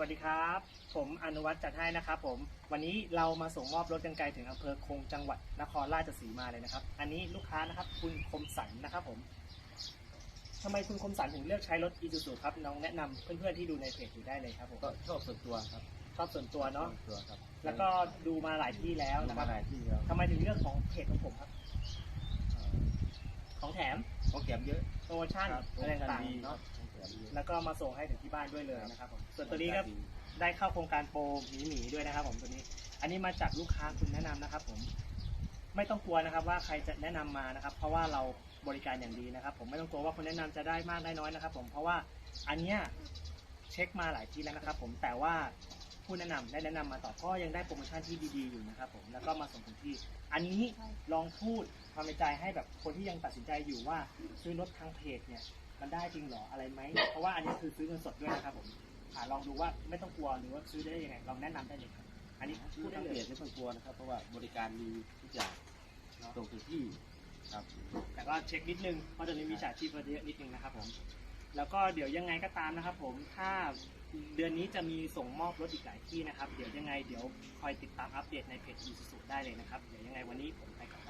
วัสดีครับ ผมอนุวัฒน์จัดให้นะครับผม วันนี้เรามาส่งมอบรถกันไกลถึงอำเภอคงจังหวัดนครราชสีมาเลยนะครับ อันนี้ลูกค้านะครับคุณคมสันนะครับผมทำไมคุณคมสันถึงเลือกใช้รถอีซูซูครับน้องแนะนำเพื่อนๆที่ดูในเพจอยู่ได้เลยครับผมก็ชอบส่วนตัวครับชอบส่วนตัวเนาะส่วนตัวครับแล้วก็ดูมาหลายที่แล้วดูนะคมารับหลายที่แล้วทำไมถึงเลือกของเพจของผมครับเอ่อของแถมของแถมเยอะโปรโมชั่นครับอะไรต่างดีๆเนาะของ แถมเยอะแล้วก็มาส่งให้ถึงที่บ้านด้วยเลยนะครับผมส่วนตัวนี้ก็ได้เข้าโครงการโปรหมีหมีด้วยนะครับ ผมตัวนี้ อันนี้มาจากลูกค้าคุณแนะนำนะครับ ผม ไม่ต้องกลัวนะครับ ว่าใครจะแนะนำมานะครับ เพราะว่าเราบริการอย่างดีนะครับ ผมไม่ต้องกลัวว่าคนแนะนำจะได้มากได้น้อยนะครับ ผมเพราะว่าอันเนี้ยเช็คมาหลายทีแล้วนะครับ ผมแต่ว่าผู้แนะนำได้แนะนำมาต่อก็ยังได้โปรโมชั่นที่ดีๆอยู่นะครับ ผมแล้วก็มาส่งถึงที่ อันนี้ลองพูดความในใจให้แบบคนที่ยังตัดสินใจอยู่ว่าซื้อรถทางเพจเนี่ย มันได้จริงเหรออะไรไหมเพราะว่าอันนี้คือซื้อเงินสดด้วยนะครับผมอ่าลองดูว่าไม่ต้องกลัวหรือว่าซื้อได้ยังไงลองแนะนำได้เลยครับอันนี้ชื่พูอดทาได้งเลเพยจไม่ต้องกลัวนะครับ เพราะว่าบริการมีทุกอย่างเนาะตรงถึงที่ครับ แต่ก็เช็คนิดนึงเพราะตอนนี้มีฉาชีพเยอะนิดนึงนะครับผมแล้วก็เดี๋ยวยังไงก็ตามนะครับ ผมถ้าเดือนนี้จะมีส่งมอบรถอีกหลายที่นะครับ เดี๋ยวยังไงเดี๋ยวคอยติดตามอัปเดตในเพจอีสุสุได้เลยนะครับเดี๋ยวยังไงวันนี้ผมไปก่อนแล้วกันครับครับ